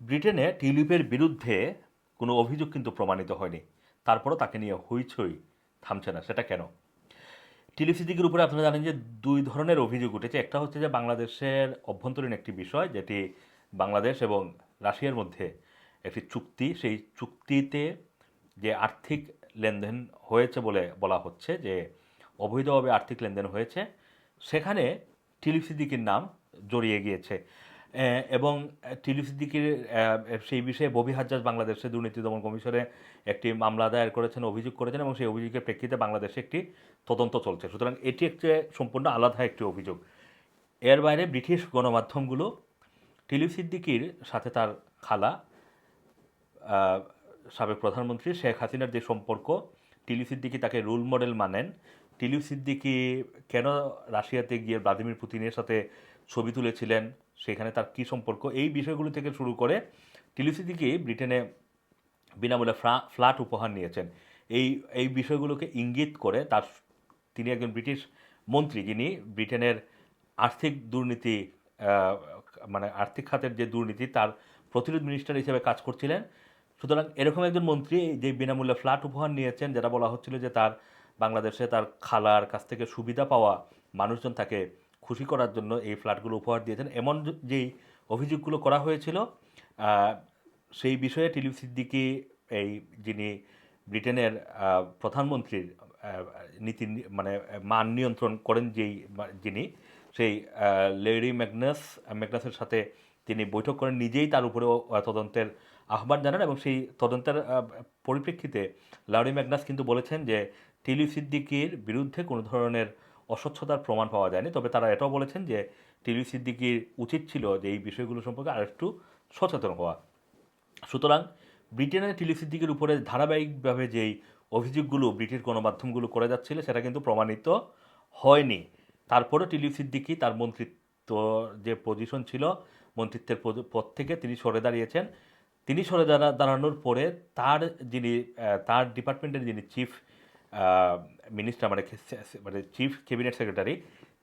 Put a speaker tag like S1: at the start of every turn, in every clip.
S1: ব্রিটেনে টিউলিপের বিরুদ্ধে কোনো অভিযোগ কিন্তু প্রমাণিত হয়নি। তারপরও তাকে নিয়ে হইচই থামছে না। সেটা কেন? টিলিপ সিদ্দিকের উপরে আপনারা জানেন যে দুই ধরনের অভিযোগ উঠেছে। একটা হচ্ছে যে বাংলাদেশের অভ্যন্তরীণ একটি বিষয়, যেটি বাংলাদেশ এবং রাশিয়ার মধ্যে একটি চুক্তি। সেই চুক্তিতে যে আর্থিক লেনদেন হয়েছে বলে বলা হচ্ছে, যে অবৈধভাবে আর্থিক লেনদেন হয়েছে, সেখানে টিলিপ সিদ্দিকির নাম জড়িয়ে গিয়েছে। এবং টিলিপ সিদ্দিকির সেই বিষয়ে ববি হাজ্জাজ বাংলাদেশের দুর্নীতি দমন কমিশনে একটি মামলা দায়ের করেছেন, অভিযোগ করেছেন এবং সেই অভিযোগের প্রেক্ষিতে বাংলাদেশে একটি তদন্ত চলছে। সুতরাং এটি একটি সম্পূর্ণ আলাদা একটি অভিযোগ। এর বাইরে ব্রিটিশ গণমাধ্যমগুলো টিলিপ সিদ্দিকির সাথে তার খালা সাবেক প্রধানমন্ত্রী শেখ হাসিনার যে সম্পর্ক টিলিপ সিদ্দিকি তাকে রোল মডেল মানেন। টিলিপ সিদ্দিকি কেন রাশিয়াতে গিয়ে ভ্লাদিমির পুতিনের সাথে ছবি তুলেছিলেন? সেখানে তার কী সম্পর্ক? এই বিষয়গুলো থেকে শুরু করে টিলিপ সিদ্দিকি ব্রিটেনে বিনামূল্যে ফ্ল্যাট উপহার নিয়েছেন। এই এই বিষয়গুলোকে ইঙ্গিত করে তার, তিনি একজন ব্রিটিশ মন্ত্রী যিনি ব্রিটেনের আর্থিক দুর্নীতি মানে আর্থিক খাতের যে দুর্নীতি তার প্রতিরোধ মিনিস্টার হিসেবে কাজ করছিলেন। সুতরাং এরকম একজন মন্ত্রী যে বিনামূল্যে ফ্ল্যাট উপহার নিয়েছেন, যেটা বলা হচ্ছিল যে তার বাংলাদেশে তার খালার কাছ থেকে সুবিধা পাওয়া মানুষজন তাকে খুশি করার জন্য এই ফ্ল্যাটগুলো উপহার দিয়েছেন। এমন যেই অভিযোগগুলো করা হয়েছিল সেই বিষয়ে টিলিপ সিদ্দিকি এই যিনি ব্রিটেনের প্রধানমন্ত্রীর নীতি মানে মান নিয়ন্ত্রণ করেন যেই যিনি সেই লেডি ম্যাগনাস ম্যাগনাসের সাথে তিনি বৈঠক করেন। নিজেই তার উপরেও আহ, তদন্তের আহ্বান জানান এবং সেই তদন্তের পরিপ্রেক্ষিতে লাউরি ম্যাগনাস কিন্তু বলেছেন যে টিলিপ সিদ্দিকির বিরুদ্ধে কোনো ধরনের অস্বচ্ছতার প্রমাণ পাওয়া যায়নি। তবে তারা এটাও বলেছেন যে টিলিপ সিদ্দিকির উচিত ছিল যে এই বিষয়গুলো সম্পর্কে আরেকটু সচেতন হওয়া। সুতরাং ব্রিটেনের টিলিপ সিদ্দিকের উপরে ধারাবাহিকভাবে যেই অভিযোগগুলো ব্রিটিশ গণমাধ্যমগুলো করে যাচ্ছিল, সেটা কিন্তু প্রমাণিত হয়নি। তারপরে টিলিপ সিদ্দিকি তার মন্ত্রিত্ব যে পজিশন ছিল, মন্ত্রিত্বের পদ- থেকে তিনি সরে দাঁড়িয়েছেন। তিনি সরে দাঁড়া, দাঁড়ানোর পরে তার যিনি তার ডিপার্টমেন্টের যিনি চিফ মিনিস্টার মানে মানে চিফ ক্যাবিনেট সেক্রেটারি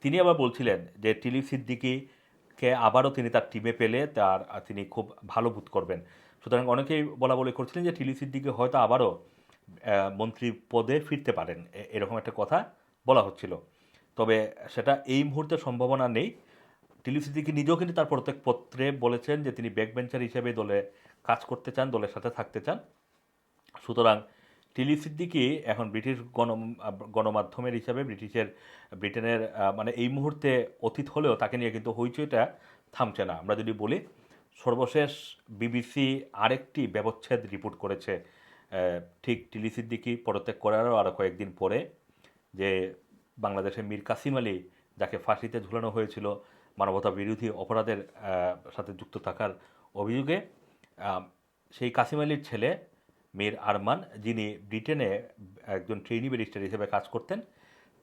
S1: তিনি আবার বলছিলেন যে টিলিপ সিদ্দিকিকে আবারও তিনি তার টিমে পেলে তার তিনি খুব ভালো বোধ করবেন। সুতরাং অনেকেই বলা বলে করছিলেন যে টিলিপ সিদ্দিকি হয়তো আবারও মন্ত্রী পদে ফিরতে পারেন। এরকম একটা কথা বলা হচ্ছিল। তবে সেটা এই মুহূর্তে সম্ভাবনা নেই। টিলিপ সিদ্দিকি নিজেও কিন্তু তার প্রত্যেক পত্রে বলেছেন যে তিনি ব্যাক বেঞ্চার হিসেবে দলে কাজ করতে চান, দলের সাথে থাকতে চান। সুতরাং টিলিপ সিদ্দিকি এখন ব্রিটিশ গণ, গণমাধ্যমের হিসাবে ব্রিটিশের, ব্রিটেনের মানে এই মুহূর্তে অতীত হলেও তাকে নিয়ে কিন্তু হইচইটা থামছে না। আমরা যদি বলি, সর্বশেষ বিবিসি আরেকটি ব্যবচ্ছেদ রিপোর্ট করেছে ঠিক টিলি সিদ্দিকি পদত্যাগ করারও আরও কয়েকদিন পরে, যে বাংলাদেশের মীর কাসিম আলী যাকে ফাঁসিতে ঝুলানো হয়েছিল মানবতা বিরোধী অপরাধের সাথে যুক্ত থাকার অভিযোগে সেই কাসিম আলীর ছেলে মীর আরমান, যিনি ব্রিটেনে একজন ট্রেনি ব্যারিস্টার হিসেবে কাজ করতেন,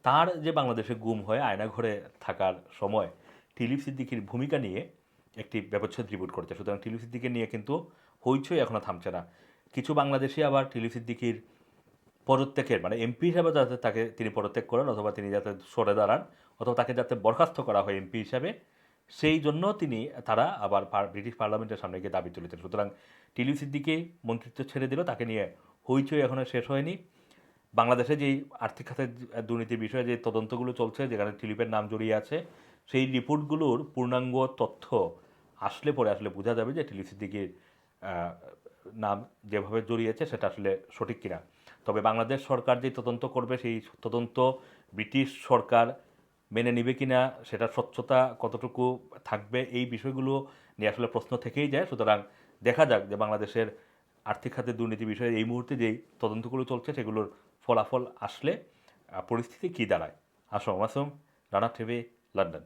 S1: তার যে বাংলাদেশে গুম হয়ে আয়নাঘরে থাকার সময় টিলিপ সিদ্দিকির ভূমিকা নিয়ে একটি ব্যবচ্ছেদ রিপোর্ট করেছে। সুতরাং টিলিপ সিদ্দিকে নিয়ে কিন্তু হইচই এখনও থামছে না। কিছু বাংলাদেশি আবার টিলিপ সিদ্দিকির পদত্যাগের মানে এমপি হিসাবে যাতে তাকে তিনি পদত্যাগ করেন, অথবা তিনি যাতে সরে দাঁড়ান, অথবা তাকে যাতে বরখাস্ত করা হয় এমপি হিসাবে সেই জন্য তিনি, তারা আবার ব্রিটিশ পার্লামেন্টের সামনে গিয়ে দাবি তুলেছেন। সুতরাং টিলি সিদ্দিকি মন্ত্রিত্ব ছেড়ে দিল, তাকে নিয়ে হইচই এখনও শেষ হয়নি। বাংলাদেশে যেই আর্থিক খাতের দুর্নীতির বিষয়ে যে তদন্তগুলো চলছে, যেখানে টিলিপের নাম জড়িয়ে আছে, সেই রিপোর্টগুলোর পূর্ণাঙ্গ তথ্য আসলে পরে আসলে বোঝা যাবে যে টিলি সিদ্দিকির নাম যেভাবে জড়িয়েছে, সেটা আসলে সঠিক কিনা। তবে বাংলাদেশ সরকার যে তদন্ত করবে, সেই তদন্ত ব্রিটিশ সরকার মেনে নিবে কি না সেটার স্বচ্ছতা কতটুকু থাকবে, এই বিষয়গুলো নিয়ে আসলে প্রশ্ন থেকেই যায়। সুতরাং দেখা যাক যে বাংলাদেশের আর্থিক খাতে দুর্নীতি বিষয়ে এই মুহূর্তে যেই তদন্তগুলো চলছে, সেগুলোর ফলাফল আসলে পরিস্থিতি কী দাঁড়ায়। Assam Masum Rana TV London